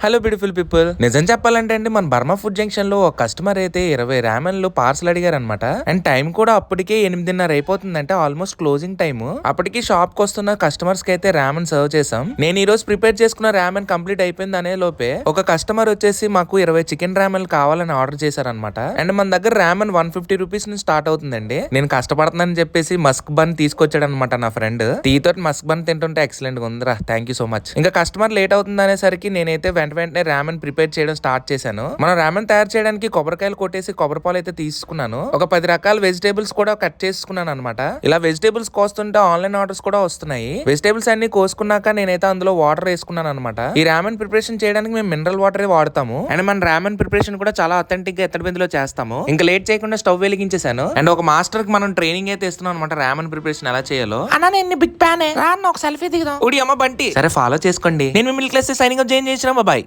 Hello beautiful people నిజం చెప్పాలంటే అండి మన బర్మా ఫుడ్ జంక్షన్లో ఒక కస్టమర్ అయితే ఇరవై ర్యామెన్లు పార్సల్ అడిగారు అనమాట అండ్ టైం కూడా అప్పటికే ఎనిమిదిన్నర అయిపోతుంది అంటే ఆల్మోస్ట్ క్లోజింగ్ టైమ్ అప్పటికి షాప్కి వస్తున్న కస్టమర్స్కి అయితే ర్యామెన్ సర్వ్ చేసాం నేను ఈ రోజు ప్రిపేర్ చేసుకున్న ర్యామెన్ కంప్లీట్ అయిపోయింది అనే లోపే ఒక కస్టమర్ వచ్చేసి మాకు ఇరవై చికెన్ ర్యామెన్ కావాలని ఆర్డర్ చేశారనమాట అండ్ మన దగ్గర ర్యామెన్ వన్ ఫిఫ్టీ రూపీస్ నుంచి స్టార్ట్ అవుతుందండి. నేను కష్టపడుతున్నానని చెప్పేసి మస్క్ బన్ తీసుకొచ్చాడు అనమాట నా ఫ్రెండ్ టీ తోటి మస్క్ బన్ తింటుంటే ఎక్సలెంట్గా ఉందిరా. థ్యాంక్ యూ సో మచ్ ఇంకా కస్టమర్ లేట్ అవుతుంది అనేసరికి నేనైతే వెంట వెంటనే రామెన్ ప్రిపేర్ చేయడం స్టార్ట్ చేశాను. మనం రామెన్ తయారు చేయడానికి కొబ్బరికాయలు కొట్టేసి కొబ్బరి పాలు అయితే తీసుకున్నాను. ఒక పది రకాల వెజిటేబుల్స్ కూడా కట్ చేసుకున్నాను అనమాట ఇలా వెజిటేబుల్స్ కోస్తుంటే ఆన్లైన్ ఆర్డర్స్ కూడా వస్తున్నాయి. వెజిటేబుల్స్ అన్ని కోసుకున్నాక నేనైతే అందులో వాటర్ వేసుకున్నాను అనమాట ఈ రామెన్ ప్రిపరేషన్ చేయడానికి మేము మినరల్ వాటర్ వాడతాము. అండ్ మన రామెన్ ప్రిపరేషన్ కూడా చాలా అథెంటిక్గా ఎత్తడి బిందులో చేస్తాము. ఇంకా లేట్ చేయకుండా స్టవ్ వెలిగించేసాను అండ్ ఒక మాస్టర్కి మనం ట్రైనింగ్ అయితే ఇస్తున్నాం అనమాట రామెన్ ప్రిపరేషన్ ఎలా చేయాలో. అన్న నేను బిగ్ అన్న ఒక సెల్ఫీ దిగుదాం. ఉడి అమ్మ బంటి. సరే ఫాలో చేసుకోండి. నేను మిమ్మల్ని క్లాస్ సైనింగ్ అప్ జాయిన్ చేసిన బాబాయ్